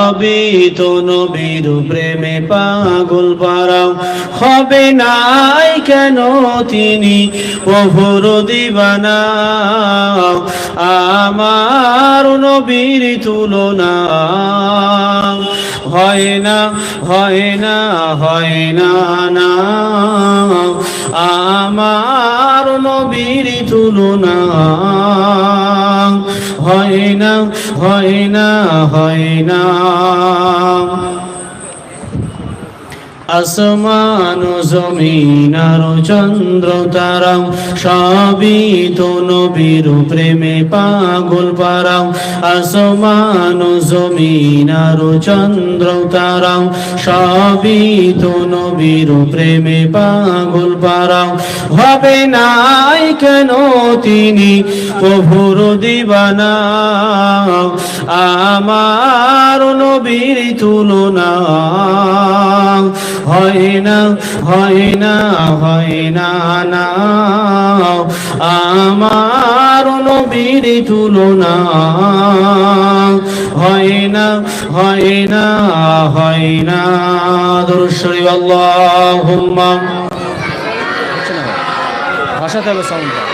সবই তো নবীর প্রেমে পাগল পারাও হবে নাই কেন তিনি? প্রভুর দিবানা। আমার নবীর তুলনা। হয় না হয় না হয় না না। আমার নবীর তুলনা। হয় না হয় না হয় না। আসমান জমিন আর চন্দ্র তারাও, সবই তো নবীর প্রেমে পাগল পারাও আসমান জমিন আর চন্দ্র তারাও, সবই তো নবীর প্রেমে পাগল পারাও হবে নাই কেন তিনি? প্রভুর দিবানা। আমার নবীর তুলনা হয় না হয় না হয় না না আমার নবীর তুলনা হয় না হয় না হয় না দর্শরী আল্লাহুম্মা ভাষাতে হবে সাউন্ডটা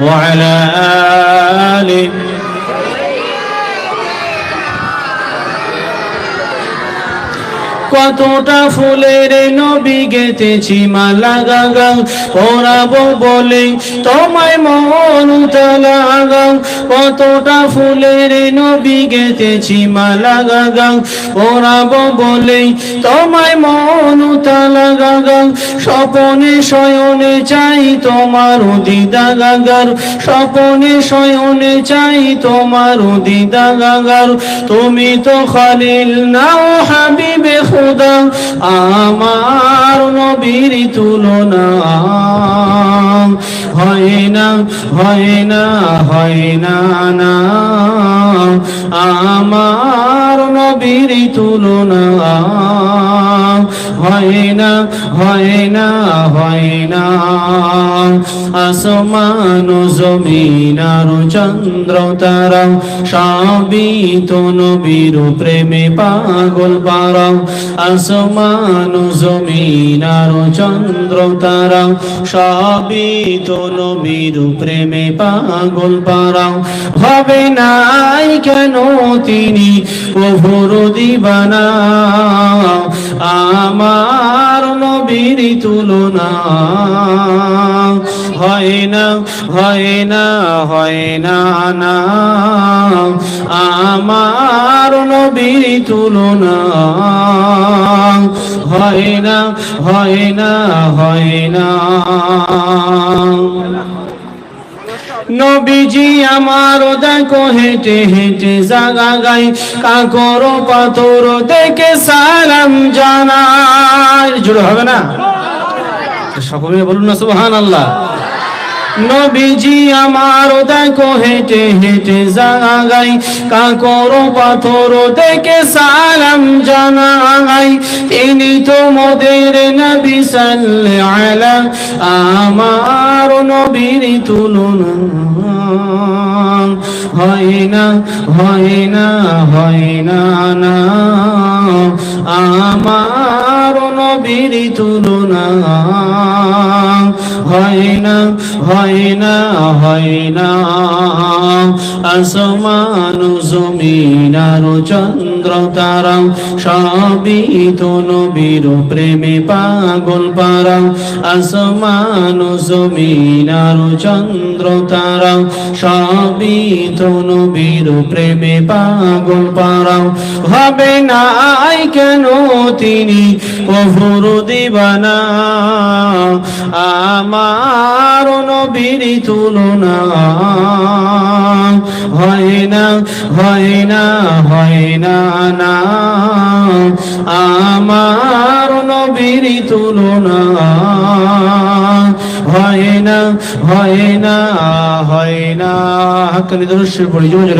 وعلى آله কতটা ফুলের নবী গেতেছি মালা গাগা। পরাবো বলে তোমায় মন লাগা কতটা ফুলের নবী গেতেছি মালা গাগা। পরাবো বলে তোমায় মন লাগা স্বপনে শয়নে চাই তোমার দিদা গাগার। স্বপনে শয়নে চাই তোমার দিদা গাগার। তুমি তো খালিল নাও হাবিবে খুদা আমার নবীর তুলনা। হয় না হয় না হয় না না। আমার নবীর তুলনা হয় না হয় না হয় না। আসমান জমিন আর চন্দ্র তারা, সবই তো নবীর প্রেমে পাগল পারাও আসমান জমিন আর চন্দ্র তারা, সবই তো নবীর প্রেমে পাগল পারাও হবে নাই কেন তিনি প্রভুর দিবানা আমার নবীর তুলনা। হয় না হয় না হয় না না। আমার নবীর তুলনা। হয় না হয় না হয় না। নবীজি আমার দেখো হেঁটে হেঁটে জাগা গাই, কাকর পাথর দেখে সালাম জানাই। জুড়ে হবে না? সকলে বলুন না সুবহান আল্লাহ নবীজি আমার দেখো হেঁটে হেঁটে জাগাই কাকর পাথর দেখে সালাম জানাই। তিনি তো মোদের নবী সাল্লে আলা, আমার নবীর তুলনা। হয় না হয় না হয় না না। আমার নবীর তুলনা হয় না হয় না হয় না। আসমান, জমিন আর চন্দ্র তারা সবই তো নবীর প্রেমে পাগল পারা। আসমান, জমিন আর চন্দ্র তারা সবই তো নবীর প্রেমে পাগল পারা। হবে নাই কেন তিনি, প্রভুর দিবানা। আমার নবীর তুলনা। হয় না হয় না হয় না না। আমার নবীর তুলনা। হয় না হয় না হয় না। হাক্কানি দরুদ পড়ি, জোরে